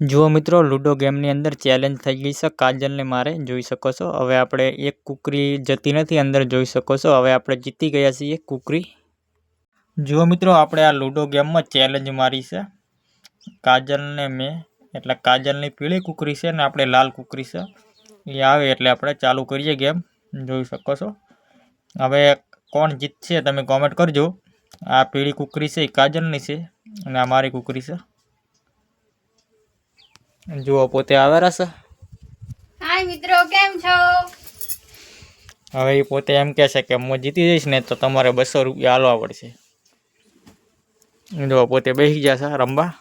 જુઓ મિત્રો, લૂડો ગેમની અંદર ચેલેન્જ થઈ ગઈ છે. કાજલને મારે જોઈ શકો છો. હવે આપણે એક કુકરી જતી નથી, અંદર જોઈ શકો છો. હવે આપણે જીતી ગયા છીએ કુકરી. જુઓ મિત્રો, આપણે આ લૂડો ગેમમાં ચેલેન્જ મારી છે. કાજલને મેં, એટલે કાજલની પીળી કુકરી છે ને આપણે લાલ કુકરી છે. એ આવે એટલે આપણે ચાલુ કરીએ ગેમ. જોઈ શકો છો. હવે કોણ જીતશે તમે કોમેન્ટ કરજો. આ પીળી કુકરી છે, એ કાજલની છે અને આ મારી કુકરી છે. જુઓ પોતે આવે રહેશે હાય મિત્રો કેમ છો? હવે એ પોતે એમ કહે છે કે હું જીતી જઈશ ને તો તમારે બસો રૂપિયા હાલવા પડશે. જો પોતે બેસી ગયા છે રમવા.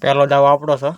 પહેલો દાવ આપણો છે.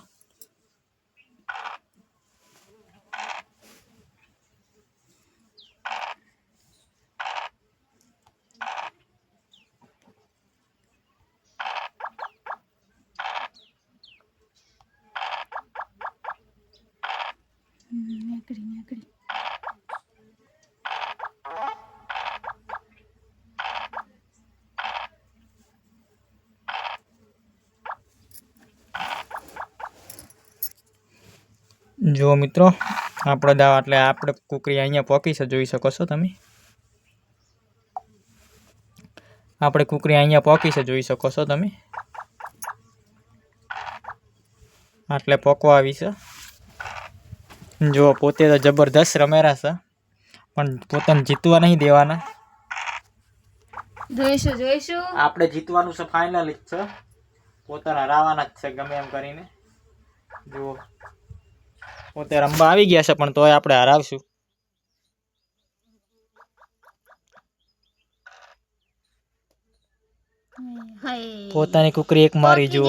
જુઓ મિત્રો આપણો દાવ એટલે આપણે કુકરી અહીંયા પોકી છે જોઈ શકો છો તમે. આપણે કુકરી અહીંયા પોકી છે જોઈ શકો છો તમે. આટલે પોકવા આવી છે. જો પોતે તો જબરદસ્ત રમેરા છે પણ પોતાને જીતવા નહીં દેવાના. જોઈશું જોઈશું. આપણે જીતવાનું છે ફાઇનલ જ છે. પોતાના હરાવાના જ છે ગમે એમ કરીને. જુઓ. પોતે રમવા આવી ગયા છે પણ તોય આપણે હરાવશું. પોતાની કુકરી એક મારી જુઓ.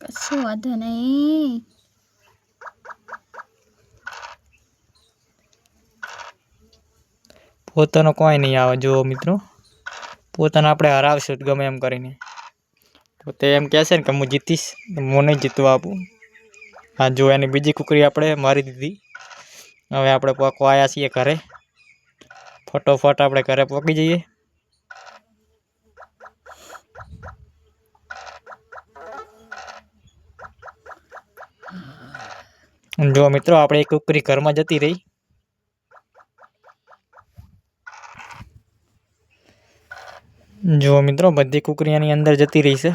કશું વાંધો નહીં. પોતાનો કોઈ નહીં આવે. જુઓ મિત્રો, પોતાને આપણે હરાવશું ગમે એમ કરીને. પોતે એમ કહેશે ને કે હું જીતીશ હું નહીં જીતવા આપું. હા જો એની બીજી કુકરી આપણે મારી દીધી. હવે આપણે પોકવા આવ્યા છીએ ઘરે. ફટોફટ આપણે ઘરે પોકી જઈએ. જો મિત્રો, આપણે એક કુકરી ઘરમાં જતી રહી. જો મિત્રો, બધી કુકરી અંદર જતી રહી છે.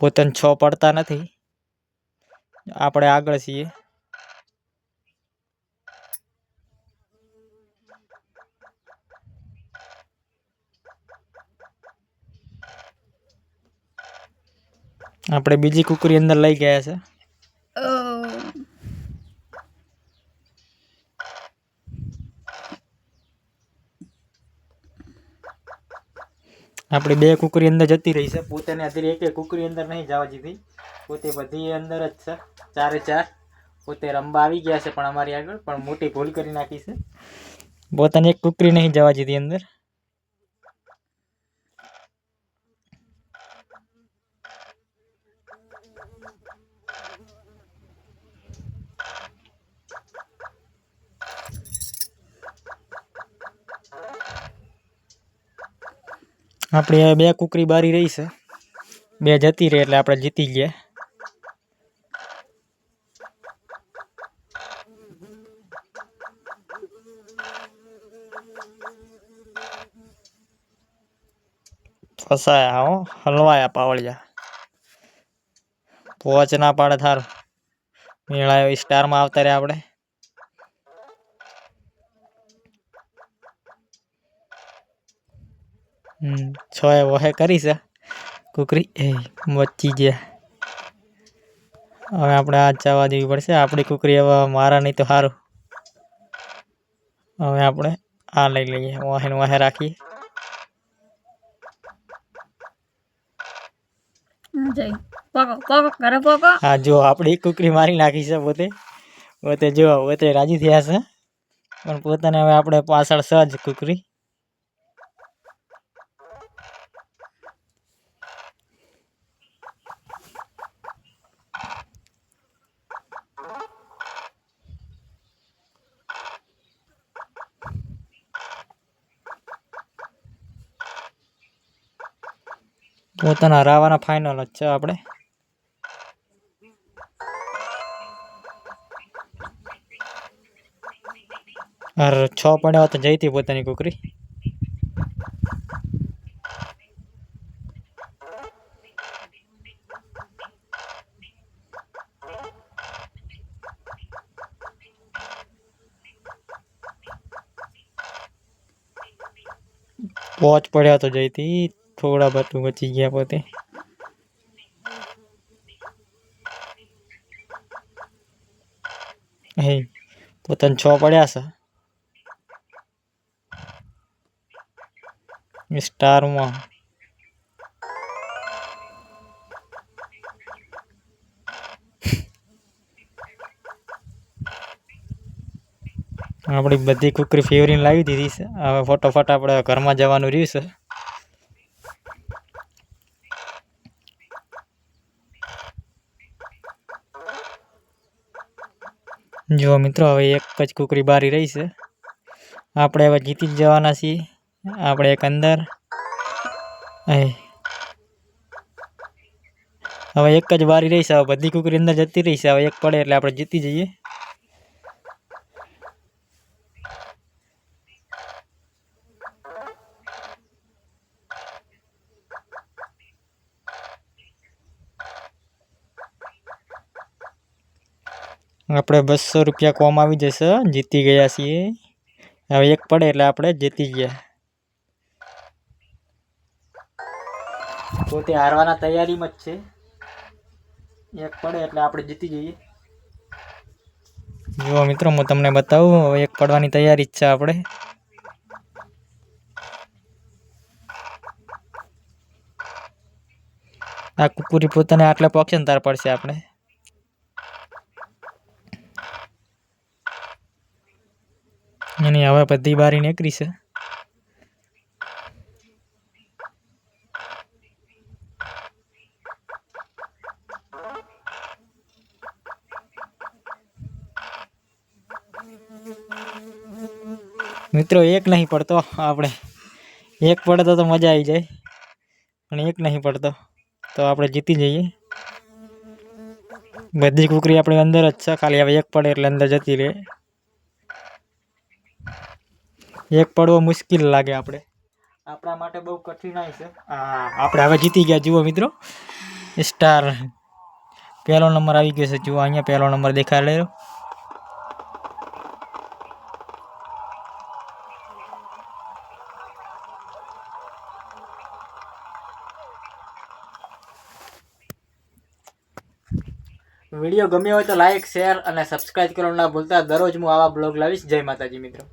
પોતાને છ પડતા નથી. આપણે આગળ છીએ. આપણે બીજી કુકરી અંદર લઈ ગયા છે. આપણી બે કુકરી અંદર જતી રહી છે. પોતાને અત્યારે એક કુકરી અંદર નહીં જવા દીધી. પોતે બધી અંદર જ છે. ચારે ચાર. પોતે રમવા આવી ગયા છે પણ અમારી આગળ. પણ મોટી ભૂલ કરી નાખી છે. પોતાને એક કુકરી નહીં જવા દીધી અંદર. આપણી બે કુકરી બારી રહી છે. બે જતી રહે એટલે આપણે જીતી ગયા. ફસાયા હો, હલવાયા પાવળિયા. પહોંચ ના પાડે થાર. મેળા સ્ટારમાં આવતા રહ્યા આપણે. છ વહે કરી છે. કુકરી એ બચી ગયા. હવે આપણે આ જવા દેવી પડશે. આપણી કુકરી હવે મારા નહીં તો સારું હવે આપણે આ લઈ લઈએ વાહે ને વાહે રાખીએ. હા જો આપણી કુકરી મારી નાખી છે પોતે. પોતે જો પોતે રાજી થયા છે. પણ પોતાને હવે આપણે પાછળ સજ કુકરી. પોતાના રાવાના ફાઇનલ જ છે આપણે. અરે છ પડ્યા તો જઈતી પોતાની કુકરી. પોચ પડ્યા તો જઈતી થોડા બાટું બચી ગયા પોતે. અહીં પોતાને છ પડ્યા છે. સ્ટારમાં આપણી બધી કુકરી ફેવરીને લાવી દીધી છે. હવે ફટોફટ આપણે ઘરમાં જવાનું રહ્યું છે. જો મિત્રો, હવે એક જ કુકરી બારી રહી છે. આપણે હવે જીતી જ જવાના છીએ. આપણે એક અંદર. હવે એક જ બારી રહી છે. હવે બધી કુકરી અંદર જતી રહી છે. હવે એક પડે એટલે આપણે જીતી જઈએ. આપણે બસો રૂપિયા કોમ આવી જશે, જીતી ગયા છીએ. હવે એક પડે એટલે આપણે જીતી ગયા. પોતે હારવાના તૈયારીમાં જ છે. એક પડે એટલે આપણે જીતી જઈએ. જુઓ મિત્રો, હું તમને બતાવું, હવે એક પડવાની તૈયારી જ છે આપણે. આ કુકુરી પોતાને આટલે તાર પડશે આપણે. એની હવે બધી બારી નીકળી છે. મિત્રો, એક નહીં પડતો આપણે. એક પડતો તો મજા આવી જાય. પણ એક નહીં પડતો તો આપણે જીતી જઈએ. બધી કુકરી આપણી અંદર જ છે. ખાલી હવે એક પડે એટલે અંદર જતી રહે. એક પડવો મુશ્કેલ લાગે આપણે. આપણા માટે બહુ કઠિનાઈ છે. આપણે હવે જીતી ગયા, જુઓ મિત્રો. સ્ટાર પહેલો નંબર આવી ગયો છે, જુઓ, અહીંયા પહેલો નંબર દેખાય રહ્યો. વીડિયો ગમ્યો હોય તો લાઇક શેર અને સબસ્ક્રાઇબ કરવાનું ના ભૂલતા. દરરોજ હું આવા બ્લોગ લાવીશ. જય માતાજી, મિત્રો.